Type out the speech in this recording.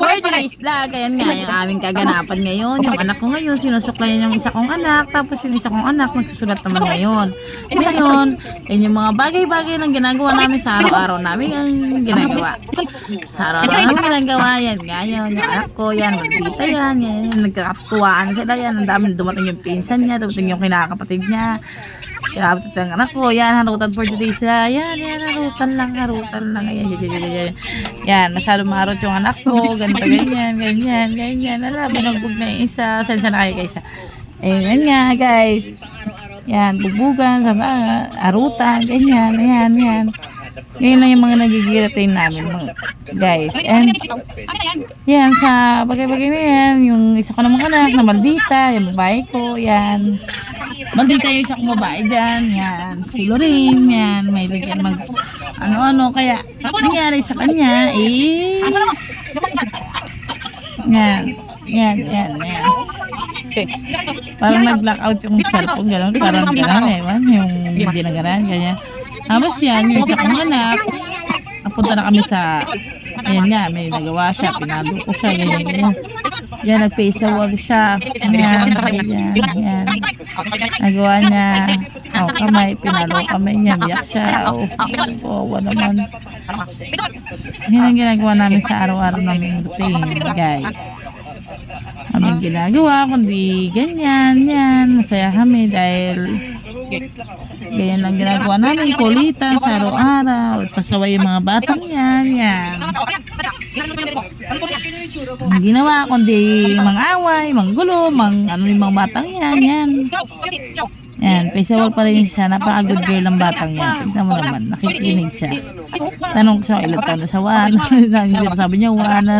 For today's vlog, ayan nga, yung aming kaganapan ngayon. Yung anak ko ngayon, sinusuklayan yung isa kong anak. Tapos yung isa kong anak, magsusulat naman ngayon. Ngayon, yun yung mga bagay-bagay na ginagawa namin sa araw-araw namin ang ginagawa. Sa araw-araw namin ginagawa, yan nga yun. Yung anak ko, yan, magkita yan, yan, yan, nagkakatuwaan sila, yan. Ang dami dumating yung pinsan niya, dumating yung kinakapatid niya. Kinakapatid ng anak ko, yan, harutan for today sila. Yan, yan, harutan lang, harutan lang. Yan, yan, yan, yan, yan. Masyado maharot yung anak ko, ganito, ganyan, ganyan, ganyan. Ala, binugbog na yung isa. Sensya na kayo kay isa. Eh, yan nga, guys. Yan, bugbugan, sama, arutan, ganyan, yan, yan. Ngayon lang yung mga nagigiratin namin, mga guys. And, yan, sa bagay-bagay na yan, yung isa ko namang anak na maldita, yung babae ko, yan. Maldita yung isa kong babae dyan, yan. Si Lorraine, yan, may ligyan mag, ano-ano, kaya, nangyari sa kanya is, yan, yan, yan, yan. Parang nag-blackout yung cellphone, gano'n, parang gano'n, ewan, yung hindi na gano'n, ganyan. Tapos yan, yung isa kong anak, napunta na kami sa, ayan nga, may nagawa siya, pinalo ko siya, ganyan, ganyan. Yan, nag-face the wall siya. Yan, yan, yan. Nagawa niya, oh, kamay, pinalo kamay niya, biyak siya, oh, oh, naman. Yan ang ginagawa namin sa araw-araw namin routine, guys. Aming ginagawa, kundi ganyan, yan. Masaya kami dahil ganyan lang ginagawa namin, kulitan sa araw-araw. Pasaway yung mga batang yan, yan. Ang ginawa, kundi mang-away, manggulo, mang ano yung mga batang yan, yan. Yan, peaceful pa rin siya. Napaka-good girl ang batang yan. Tignan mo naman, nakikinig siya. Tanong ko siya, ilan taon na siya? One. Sabi niya, one.